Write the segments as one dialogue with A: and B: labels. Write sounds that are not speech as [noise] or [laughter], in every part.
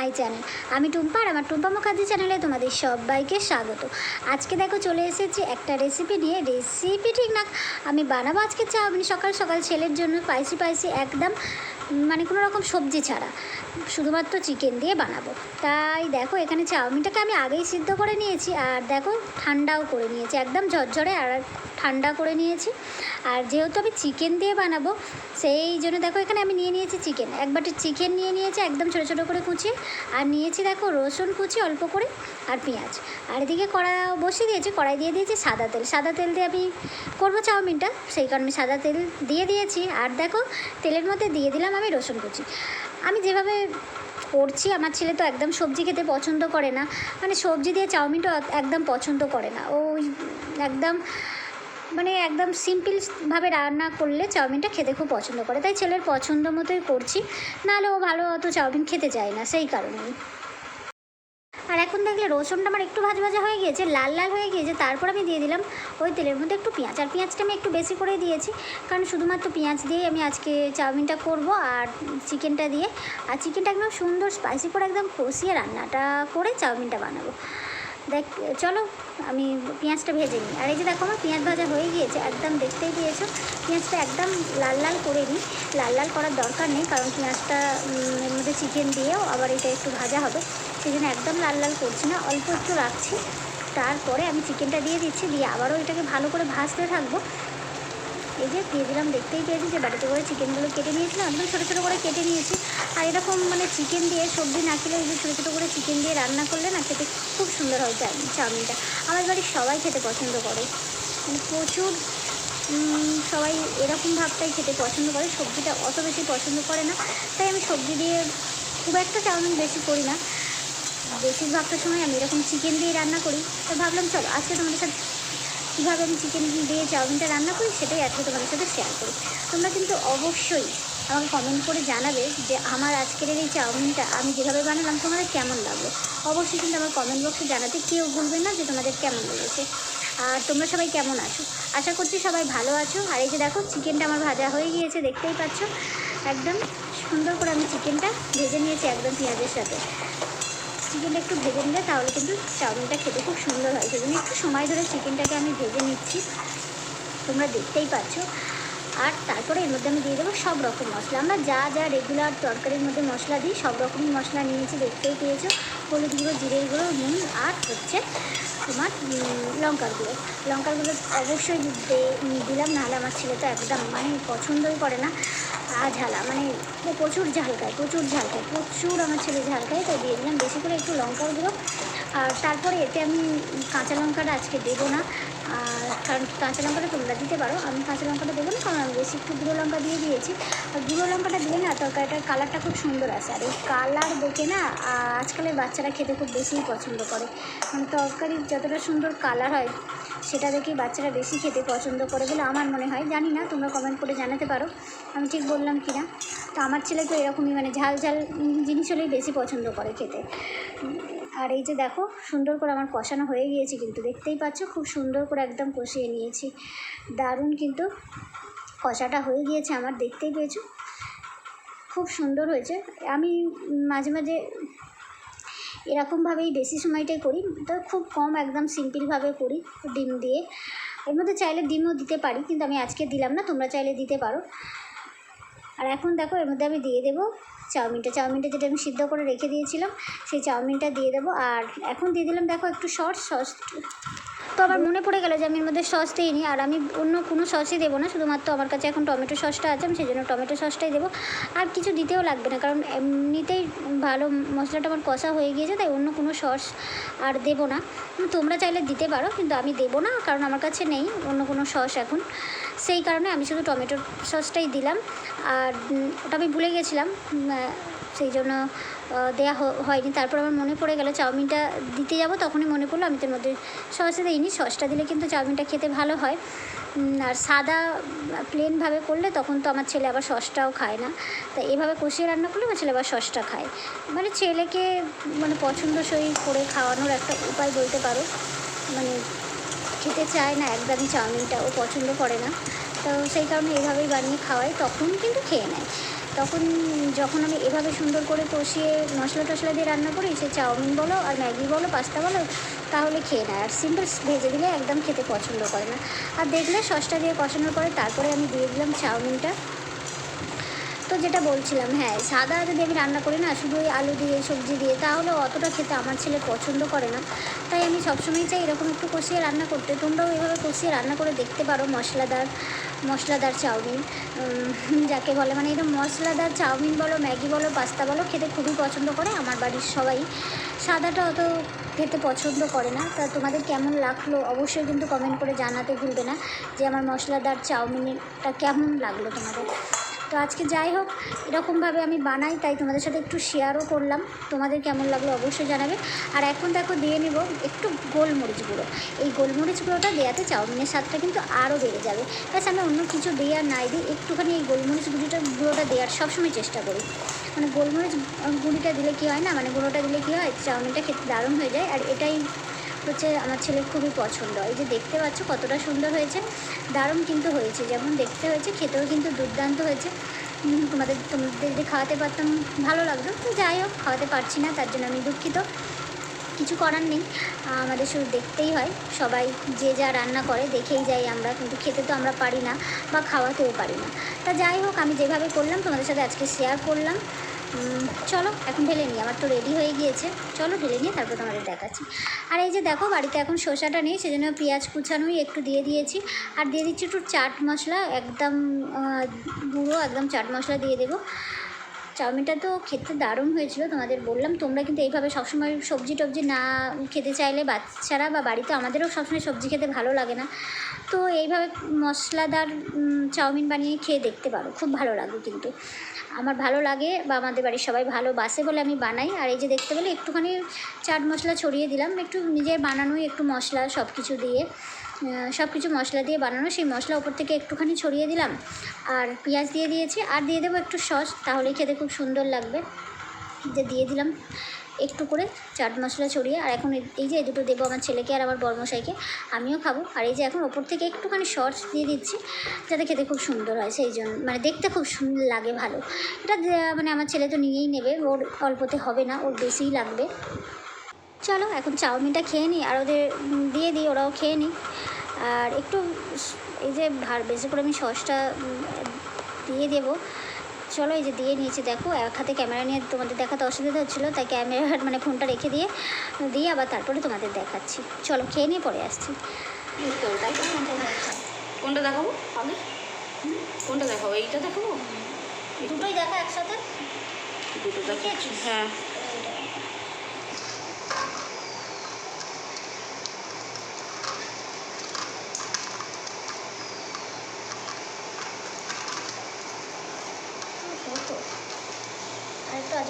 A: My channel. আমি টুম্পা আর আমার টুম্পা মুখার্জি চ্যানেলে তোমাদের সবাইকে স্বাগত। আজকে দেখো চলে এসেছি একটা রেসিপি নিয়ে। রেসিপি ঠিক না, আমি বানাবো আজকে চা আমি সকাল সকাল ছেলের জন্য স্পাইসি স্পাইসি একদম মানে কোনো রকম সবজি ছাড়া। শুধুমাত্র চিকেন দিয়ে বানাবো। তাই দেখো, এখানে চাউমিনটাকে আমি আগেই সিদ্ধ করে নিয়েছি, আর দেখো, ঠান্ডাও করে নিয়েছি। একদম ঝরঝরে আর ঠান্ডা করে নিয়েছি। আর যেহেতু আমি চিকেন দিয়ে বানাবো, সেই জন্য দেখো, এখানে আমি নিয়ে নিয়েছি চিকেন এক বাটি চিকেন নিয়ে নিয়েছি, একদম ছোটো ছোটো করে কুচিয়ে আর নিয়েছি দেখো, রসুন কুচি অল্প করে, আর পেঁয়াজ। আর এদিকে কড়া বসিয়ে দিয়েছি, কড়াই দিয়ে দিয়েছি সাদা তেল। সাদা তেল দিয়ে আমি করব চাউমিনটা, সেই কারণে সাদা তেল দিয়ে দিয়েছি। আর দেখো, তেলের মধ্যে দিয়ে দিলাম আমি রসুন কুচি। আমি যেভাবে করছি, আমার ছেলে তো একদম সবজি খেতে পছন্দ করে না। মানে সবজি দিয়ে চাউমিনটা একদম পছন্দ করে না। ও একদম মানে একদম সিম্পলভাবে রান্না করলে চাউমিনটা খেতে খুব পছন্দ করে। তাই ছেলের পছন্দ মতোই করছি। নাহলে ও ভালো অত চাউমিন খেতে চায় না, সেই কারণেই। আর এখন দেখলে রসুনটা আমার একটু ভাজ ভাজা হয়ে গিয়েছে, লাল লাল হয়ে গিয়েছে, তারপর আমি দিয়ে দিলাম ওই তেলের মধ্যে একটু পেঁয়াজ। আর পেঁয়াজটা আমি একটু বেশি করে দিয়েছি, কারণ শুধুমাত্র পেঁয়াজ দিয়েই আমি আজকে চাউমিনটা করব আর চিকেনটা দিয়ে। আর চিকেনটা একদম সুন্দর স্পাইসি করে একদম কষিয়ে রান্নাটা করে চাউমিনটা বানাবো। দেখ, চলো আমি পেঁয়াজটা ভেজে নিই। আর এই যে দেখো আমার পেঁয়াজ ভাজা হয়ে গিয়েছে, একদম দেখতেই দিয়েছ পেঁয়াজটা একদম লাল লাল করে নিই। লাল লাল করার দরকার নেই, কারণ পেঁয়াজটা এর মধ্যে চিকেন দিয়েও আবার এটা একটু ভাজা হবে। সেই জন্য একদম লাল লাল করছি না, অল্প একটু রাখছি। তারপরে আমি চিকেনটা দিয়ে দিচ্ছি, দিয়ে আবারও এটাকে ভালো করে ভাজতে থাকব। এই যে দিয়ে দিলাম, দেখতেই পেয়েছি যে বাড়িতে করে চিকেনগুলো কেটে নিয়েছিলাম, একদম ছোটো ছোটো করে কেটে নিয়েছি। আর এরকম মানে চিকেন দিয়ে সবজি না খেলে এই যে ছোটো ছোটো করে চিকেন দিয়ে রান্না করলে না খেতে খুব সুন্দর হয় চাউ- চাউমিনটা আমার বাড়ির সবাই খেতে পছন্দ করে। মানে প্রচুর সবাই এরকম ভাবটাই খেতে পছন্দ করে। সবজিটা অত বেশি পছন্দ করে না। তাই আমি সবজি দিয়ে খুব একটা চাউমিন বেশি করি না। বেশিরভাগটা সময় আমি এরকম চিকেন দিয়ে রান্না করি। তো ভাবলাম, চলো আজকে তোমাদের সাথে কীভাবে আমি চিকেন দিয়ে চাউমিনটা রান্না করি সেটাই আজকে তোমাদের সাথে শেয়ার করি। তোমরা কিন্তু অবশ্যই আমাকে কমেন্ট করে জানাবে যে আমার আজকের এই চাউমিনটা আমি যেভাবে বানালাম তোমাদের কেমন লাগল? অবশ্যই কিন্তু আমার কমেন্ট বক্সে জানাতে কেউ ভুলবে না যে তোমাদের কেমন লেগেছে। আর তোমরা সবাই কেমন আছো? আশা করছি সবাই ভালো আছো। আর এই যে দেখো চিকেনটা আমার ভাজা হয়ে গিয়েছে, দেখতেই পাচ্ছ? একদম সুন্দর করে আমি চিকেনটা ভেজে নিয়েছি একদম পেঁয়াজের সাথে। চিকেনটা একটু ভেজে নিলে তাহলে কিন্তু চাউমিনটা খেতে খুব সুন্দর হয়। সেজন্য একটু সময় ধরে চিকেনটাকে আমি ভেজে নিচ্ছি। তোমরা দেখতেই পাচ্ছ। আর তারপরে এর মধ্যে আমি দিয়ে দেবো সব রকম মশলা। আমরা যা যা রেগুলার তরকারির মধ্যে মশলা দিই, সব রকমই মশলা নিয়েছি, দেখতেই পেয়েছ। হলুদ গুঁড়ো জিরের গুঁড়ো, নুন আর হচ্ছে তোমার লঙ্কার গুঁড়ো। লঙ্কার গুঁড়ো অবশ্যই দিলাম, নাহলে আমার ছেলে তো একদম মানে পছন্দই করে না। আর ঝালা মানে প্রচুর ঝাল খায়, প্রচুর ঝাল খায়, প্রচুর আমার ছেলে ঝাল খায়, তাই দিয়ে দিলাম। বেশি করে একটু লঙ্কার গুঁড়ো। আর তারপরে এতে আমি কাঁচা লঙ্কাটা আজকে দেবো না। আর কারণ কাঁচা লঙ্কাটা তোমরা দিতে পারো। আমি কাঁচা লঙ্কাটা দেবো না, কারণ আমি বেশি একটু গুঁড়ো লঙ্কা দিয়ে দিয়েছি। আর গুঁড়ো লঙ্কাটা দিলে না, তরকারিটার কালারটা খুব সুন্দর আসে। আর এই কালার দেখে না আজকালের বাচ্চারা খেতে খুব বেশিই পছন্দ করে। মানে তরকারির যতটা সুন্দর কালার হয়, সেটা দেখেই বাচ্চারা বেশি খেতে পছন্দ করে বলে আমার মনে হয়। জানি না, তোমরা কমেন্ট করে জানাতে পারো। আমি ঠিক বললাম কি না? তো আমার ছেলে তো এরকমই মানে ঝাল ঝাল জিনিস হলেই বেশি পছন্দ করে খেতে। আর এই যে দেখো, সুন্দর করে আমার কষানো হয়ে গিয়েছে কিন্তু দেখতেই পাচ্ছ, খুব সুন্দর করে একদম কষিয়ে নিয়েছি। দারুণ কিন্তু কষাটা হয়ে গিয়েছে আমার, দেখতেই পেয়েছ? খুব সুন্দর হয়েছে। আমি মাঝে মাঝে এরকমভাবেই বেশি সময়টাই করি, তো খুব কম একদম সিম্পলভাবে করি ডিম দিয়ে। এর মধ্যে চাইলে ডিমও দিতে পারি, কিন্তু আমি আজকে দিলাম না, তোমরা চাইলে দিতে পারো। আর এখন দেখো, এর মধ্যে আমি দিয়ে দেবো চাউমিনটা। চাউমিনটা যেটা আমি সিদ্ধ করে রেখে দিয়েছিলাম, সেই চাউমিনটা দিয়ে দেবো। আর এখন দিয়ে দিলাম, দেখো, একটু সস। সস তো আবার মনে পড়ে গেলো যে আমি এর মধ্যে সস দিইনি। আর আমি অন্য কোনো সসই দেবো না, শুধুমাত্র আমার কাছে এখন টমেটো সসটা আছে, আমি সেই জন্য টমেটো সসটাই দেবো। আর কিছু দিতেও লাগবে না, কারণ এমনিতেই ভালো মশলাটা আমার কষা হয়ে গিয়েছে, তাই অন্য কোনো সস আর দেবো না। তোমরা চাইলে দিতে পারো, কিন্তু আমি দেবো না, কারণ আমার কাছে নেই অন্য কোনো সস এখন। সেই কারণে আমি শুধু টমেটো সসটাই দিলাম। আর ওটা আমি ভুলে গেছিলাম সেই জন্য দেয়া হয়নি। তারপর আমার মনে পড়ে গেল চাউমিনটা দিতে যাব, তখনই মনে পড়ল আমি তোর মধ্যে সসে দিইনি। সসটা দিলে কিন্তু চাউমিনটা খেতে ভালো হয়। আর সাদা প্লেনভাবে করলে তখন তো আমার ছেলে আবার সসটাও খায় না। তাই এভাবে কষিয়ে রান্না করলে আমার ছেলে আবার সসটা খায়। মানে ছেলেকে মানে পছন্দসই করে খাওয়ানোর একটা উপায় বলতে পারো। মানে খেতে চায় না একদমই চাউমিনটা, ও পছন্দ করে না। তো সেই কারণে এইভাবেই বানিয়ে খাওয়াই তখন কিন্তু খেয়ে নেয়। তো তখন যখন আমি এভাবে সুন্দর করে কষিয়ে মশলা টশলা দিয়ে রান্না করি, সে চাউমিন বলো আর ম্যাগি বলো, পাস্তা বলো, তাহলে খেয়ে নেয়। আর সিম্পল ভেজে দিলে একদম খেতে পছন্দ করে না। আর দেখলে সসটা দিয়ে কষানোর পরে তারপরে আমি দিয়ে দিলাম চাউমিনটা। তো যেটা বলছিলাম হ্যাঁ সাদা যদি আমি রান্না করি না, শুধু ওই আলু দিয়ে, সবজি দিয়ে, তাহলে অতটা খেতে আমার ছেলে পছন্দ করে না। তাই আমি সবসময় চাই এরকম একটু কষিয়ে রান্না করতে। তোমরাও এভাবে কষিয়ে রান্না করে দেখতে পারো মশলাদার মশলাদার চাউমিন যাকে বলে মানে এটা মশলাদার চাউমিন বলো, ম্যাগি বলো, পাস্তা বলো, খেতে খুবই পছন্দ করে আমার বাড়ির সবাই। সাদাটা অত খেতে পছন্দ করে না। তা তোমাদের কেমন লাগল অবশ্যই কিন্তু কমেন্ট করে জানাতে ভুলবে না যে আমার মশলাদার চাউমিনটা কেমন লাগল তোমাদের। তো আজকে যাই হোক, এরকমভাবে আমি বানাই, তাই তোমাদের সাথে একটু শেয়ারও করলাম। তোমাদের কেমন লাগল অবশ্যই জানাবে। আর এখন দেখো দিয়ে নেব একটু গোলমরিচ গুঁড়ো। এই গোলমরিচ গুঁড়োটা দেওয়াতে চাউমিনের স্বাদটা কিন্তু আরও বেড়ে যাবে। ব্যাস, আমি অন্য কিছু দিই আর নাই দিই। একটুখানি এই গোলমরিচ গুঁড়িটা, গুঁড়োটা দেওয়ার সবসময় চেষ্টা করি। মানে গোলমরিচ গুঁড়িটা দিলে কী হয় না? মানে গুঁড়োটা দিলে কী হয়? চাউমিনটা খেতে দারুণ হয়ে যায়। আর এটাই হচ্ছে আমার ছেলের খুবই পছন্দ। এই যে দেখতে পাচ্ছ কতটা সুন্দর হয়েছে। দারুণ কিন্তু হয়েছে। যেমন দেখতে হয়েছে, খেতেও কিন্তু দুর্দান্ত হয়েছে। তোমাদের তোমাদের যদি খাওয়াতে পারতাম, ভালো লাগতো তো যাই হোক, খাওয়াতে পারছি না, তার জন্য আমি দুঃখিত। কিছু করার নেই। আমাদের শুধু দেখতেই হয়। সবাই যে যা রান্না করে, দেখেই যাই আমরা। কিন্তু খেতে তো আমরা পারি না বা খাওয়াতেও পারি না। তা যাই হোক, আমি যেভাবে করলাম, তোমাদের সাথে আজকে শেয়ার করলাম। চলো, এখন ঢেলে নিই, আমার তো রেডি হয়ে গিয়েছে। চলো ঢেলে নিয়ে তারপর তোমাদের দেখাচ্ছি। আর এই যে দেখো, বাড়িতে এখন শসাটা নেই, সেজন্য পেঁয়াজ কুচানোই একটু দিয়ে দিয়েছি। আর দিয়ে দিচ্ছি একটু চাট মশলা, একদম গুঁড়ো, একদম চাট মশলা দিয়ে দেবো। চাউমিনটা তো খেতে দারুণ হয়েছিল, তোমাদের বললাম, তোমরা কিন্তু এইভাবে সবসময় সবজি টবজি না খেতে চাইলে বাচ্চারা বা বাড়িতে আমাদেরও সবসময় সবজি খেতে ভালো লাগে না। তো এইভাবে মশলাদার চাউমিন বানিয়ে খেয়ে দেখতে পারো, খুব ভালো লাগবে কিন্তু। আমার ভালো লাগে বা আমাদের বাড়ির সবাই ভালোবাসে বলে আমি বানাই। আর এই যে দেখতে পেলে একটুখানি চাট মশলা ছড়িয়ে দিলাম, একটু নিজের বানানোই একটু মশলা সব কিছু দিয়ে সব কিছু মশলা দিয়ে বানানো। সেই মশলা ওপর থেকে একটুখানি ছড়িয়ে দিলাম, আর পেঁয়াজ দিয়ে দিয়েছি। আর দিয়ে দেবো একটু সস, তাহলেই খেতে খুব সুন্দর লাগবে। যে দিয়ে দিলাম একটু করে চাট মশলা ছড়িয়ে, আর এখন এই- যে দুটো দেবো আমার ছেলেকে আর আমার বর্মশাইকে আমিও খাব। আর এই যে এখন ওপর থেকে একটুখানি সস দিয়ে দিচ্ছি, যাতে খেতে খুব সুন্দর হয়, সেই জন্য মানে দেখতে খুব সুন্দর লাগে ভালো। এটা মানে আমার ছেলে তো নিয়েই নেবে, ওর অল্পতে হবে না, ওর বেশিই লাগবে। চলো, এখন চাউমিনটা খেয়ে নিই, আর ওদের দিয়ে দিই, ওরাও খেয়ে নিই আর একটু এই যে বেশি করে আমি সসটা দিয়ে দেবো। চলো এই যে দিয়ে নিয়েছি দেখো এক হাতে ক্যামেরা নিয়ে তোমাদের দেখাতে অসুবিধা হচ্ছিল তাই ক্যামেরা [laughs] মানে ফোনটা রেখে দিয়ে দিয়ে আবার তারপরে তোমাদের দেখাচ্ছি। চলো খেয়ে নিয়ে পরে আসছি।
B: কোনটা দেখাবো? আগে কোনটা দেখাবো? এইটা দেখাবো?
A: দুটোই দেখা একসাথে?
B: দুটো দেখাচ্ছি। হ্যাঁ।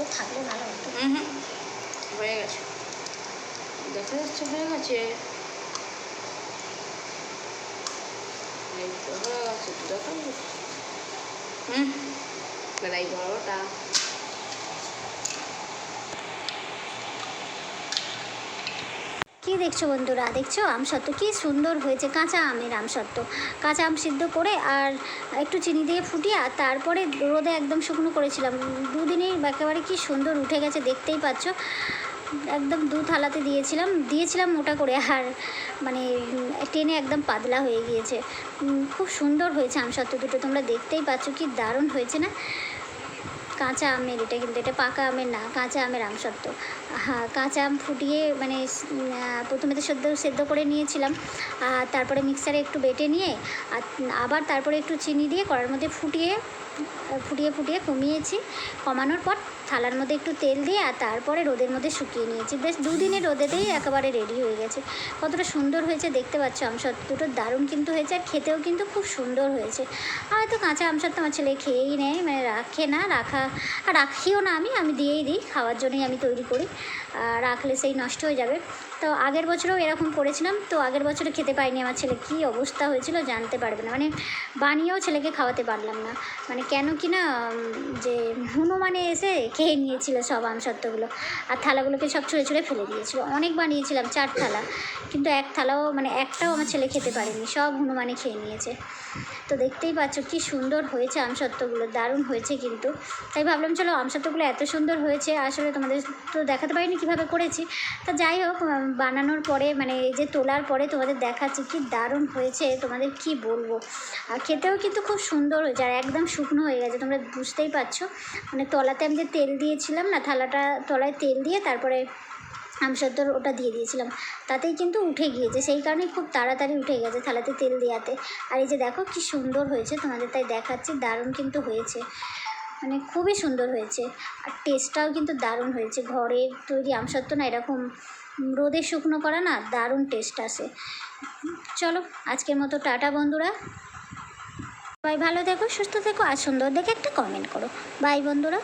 A: আর থাকলে ভালো হতো।
B: হয়ে গেছে। দেখা যাচ্ছে, হয়ে গেছে। হয়ে গেছে দেখা যাচ্ছে হুম বেড়াই বড়টা।
A: দেখছ বন্ধুরা? দেখছ? আমসত্ত্ব কি সুন্দর হয়েছে। কাঁচা আমের আমসত্ত্ব কাঁচা আম সিদ্ধ করে আর একটু চিনি দিয়ে ফুটিয়ে আর তারপরে রোদে একদম শুকনো করেছিলাম। দুদিনেই একেবারে কি সুন্দর উঠে গেছে, দেখতেই পাচ্ছ। একদম দু থালাতে দিয়েছিলাম। দিয়েছিলাম মোটা করে আর মানে টেনে একদম পাতলা হয়ে গিয়েছে। খুব সুন্দর হয়েছে আমসত্ত্ব দুটো। তোমরা দেখতেই পাচ্ছ কি দারুণ হয়েছে না? কাঁচা আমের, এটা কিন্তু, এটা পাকা আমের না, কাঁচা আমের আমসত্ত্ব হ্যাঁ কাঁচা আম ফুটিয়ে মানে প্রথমে তো সেদ্ধ সেদ্ধ করে নিয়েছিলাম, আর তারপরে মিক্সারে একটু বেটে নিয়ে, আর আবার তারপরে একটু চিনি দিয়ে কড়ার মধ্যে ফুটিয়ে ফুটিয়ে ফুটিয়ে কমিয়েছি। কমানোর পর থালার মধ্যে একটু তেল দিয়ে আর তারপরে রোদের মধ্যে শুকিয়ে নিয়েছি। বেশ দুদিনে রোদেতেই একেবারে রেডি হয়ে গেছে। কতটা সুন্দর হয়েছে দেখতে পাচ্ছ আমসত্ত্ব দুটো দারুণ কিন্তু হয়েছে আর খেতেও কিন্তু খুব সুন্দর হয়েছে। আর হয়তো কাঁচা আমসত্ত্ব আমার ছেলে খেয়েই নেয় মানে রাখে না, রাখা রাখিও না আমি আমি দিয়েই দিই। খাওয়ার জন্যই আমি তৈরি করি। আর রাখলে সেই নষ্ট হয়ে যাবে। তো আগের বছরেও এরকম করেছিলাম তো আগের বছরে খেতে পাইনি আমার ছেলে। কী অবস্থা হয়েছিল জানতে পারবে না। মানে বানিয়েও ছেলেকে খাওয়াতে পারলাম না। মানে কেন কি না যে হনুমানে এসে খেয়ে নিয়েছিল সব আমসত্ত্বগুলো। আর থালাগুলোকে সব ছুঁড়ে ছুঁড়ে ফেলে দিয়েছিল। অনেক বানিয়েছিলাম, চার থালা। কিন্তু এক থালাও মানে একটাও আমার ছেলে খেতে পারেনি। সব হনুমানে খেয়ে নিয়েছে। তো দেখতেই পাচ্ছ কি সুন্দর হয়েছে আমসত্ত্বগুলো, দারুণ হয়েছে কিন্তু। তাই ভাবলাম, চলো আমসত্ত্বগুলো এত সুন্দর হয়েছে, আসলে তোমাদের তো দেখাতে পারিনি কীভাবে করেছি। তা যাই হোক বানানোর পরে মানে এই যে তোলার পরে তোমাদের দেখাচ্ছি কি দারুণ হয়েছে, তোমাদের কি বলব? আর খেতেও কিন্তু খুব সুন্দর হয়েছে আর একদম শুকনো হয়ে গেছে, তোমরা বুঝতেই পারছ। মানে তলাতে আমি যে তেল দিয়েছিলাম না, থালাটা, তলায় তেল দিয়ে তারপরে আমসত্তর ওটা দিয়ে দিয়েছিলাম, তাতেই কিন্তু উঠে গিয়েছে, সেই কারণেই খুব তাড়াতাড়ি উঠে গেছে থালাতে তেল দেওয়াতে। আর এই যে দেখো কি সুন্দর হয়েছে, তোমাদের তাই দেখাচ্ছি, দারুণ কিন্তু হয়েছে। মানে খুবই সুন্দর হয়েছে, আর টেস্টটাও কিন্তু দারুণ হয়েছে। ঘরে তৈরি আমসত্ত্ব না এরকম রোদে শুকনো করা না, দারুণ টেস্ট আসে। চলো, আজকের মতো টাটা বন্ধুরা। সবাই ভালো থেকো, সুস্থ থেকো, আর সুন্দর দেখে একটা কমেন্ট করো। বাই বন্ধুরা।